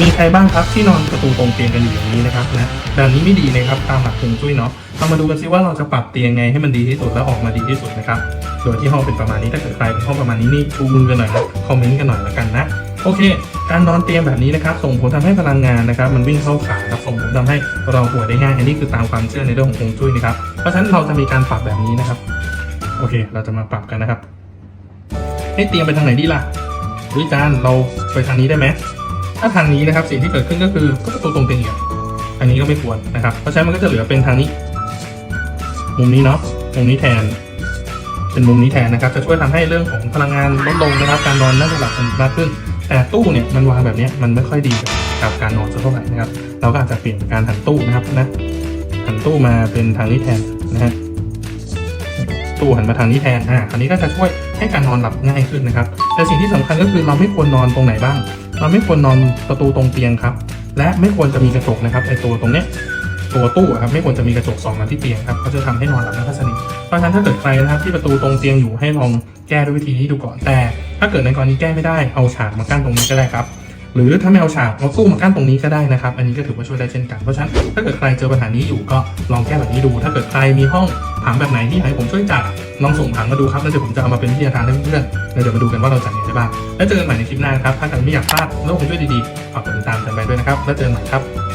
มีใครบ้างครับที่นอนประตูตรงเตียงกันอยู่อย่างนี้นะครับนะแบบนี้ไม่ดีนะครับตามหลักฮวงจุ้ยเนาะเรามาดูกันซิว่าเราจะปรับเตียงไงให้มันดีที่สุดและออกมาดีที่สุดนะครับโดยที่ห้องเป็นประมาณนี้ถ้าเกิดใครเป็นห้องประมาณนี้นี่ชูมือกันหน่อยนะคอมเมนต์กันหน่อยละกันนะโอเค การนอนเตียงแบบนี้นะครับส่งผลทำให้พลังงานนะครับมันวิ่งเข้าขาครับส่งผลทำให้เราป่วยได้ง่ายอันนี้คือตามความเชื่อในเรื่องของฮวงจุ้ยนะครับเพราะฉะนั้นเราจะมีการปรับแบบนี้นะครับ โอเค เราจะมาปรับกันนะครับให้เตียงไปทางไหนดีล่ะวิจารณ์เราไปทางนี้ได้ไหม ถ้าทางนี้นะครับสิ่งที่เกิดขึ้นก็คือก็ประตูตรงเตียงอีกอะอันนี้ก็ไม่ควรนะครับ เพราะฉะนั้นมันก็จะเหลือเป็นทางนี้ มุมนี้เนาะมุมนี้แทน เป็นมุมนี้แทนนะครับ จะช่วยทำให้เรื่องของพลังงานลดลงนะครับ การนอนน่าจะหลับมากขึ้น แต่ตู้เนี่ยมันวางแบบนี้มันไม่ค่อยดีกับการนอนสักเท่าไหร่นะครับ เราก็อาจจะเปลี่ยนการหันตู้นะครับนะหันตู้มาเป็นทางนี้แทนนะฮะตู้หันมาทางนี้แทนอ่าอันนี้ก็จะช่วยให้การนอนหลับง่ายขึ้นนะครับ แต่สิ่งที่สำคัญก็คือเราไม่ควรนอนตรงไหนบ้าง เราไม่ควรนอนประตูตรงเตียงครับ และไม่ควรจะมีกระจกนะครับไอตัวตรงเนี้ยตัวตู้ครับไม่ควรจะมีกระจกสองมาที่เตียงครับเขาจะทำให้นอนหลับไม่ค่อยสนิทเพราะฉะนั้นถ้าเกิดใครนะครับที่ประตูตรงเตียงอยู่ให้ลองแก้ด้วยวิธีนี้ดูก่อนแต่ ถ้าเกิดในกรณีแก้ไม่ได้เอาฉากมากั้นตรงนี้ก็ได้ครับ หรือถ้าไม่เอาฉากเอาตู้มากั้นตรงนี้ก็ได้นะครับ อันนี้ก็ถือว่าช่วยได้เช่นกันเพราะฉะนั้นถ้าเกิดใครเจอปัญหานี้อยู่ก็ลองแก้แบบนี้ดู ถ้าเกิดใครมีห้องผังแบบไหนที่ให้ผมช่วยจัดลองส่งผังมาดูครับแล้วเดี๋ยวผมจะเอามาเป็นวิทยาทานให้เพื่อนๆแล้วเดี๋ยวมาดูกันว่าเราจัดยังไงได้บ้างแล้วเจอกันใหม่ในคลิปหน้าครับถ้าใครไม่อยากพลาดโลกไปด้วยดีๆฝากกดติดตามกันไปด้วยนะครับแล้วเจอกันใหม่ครับ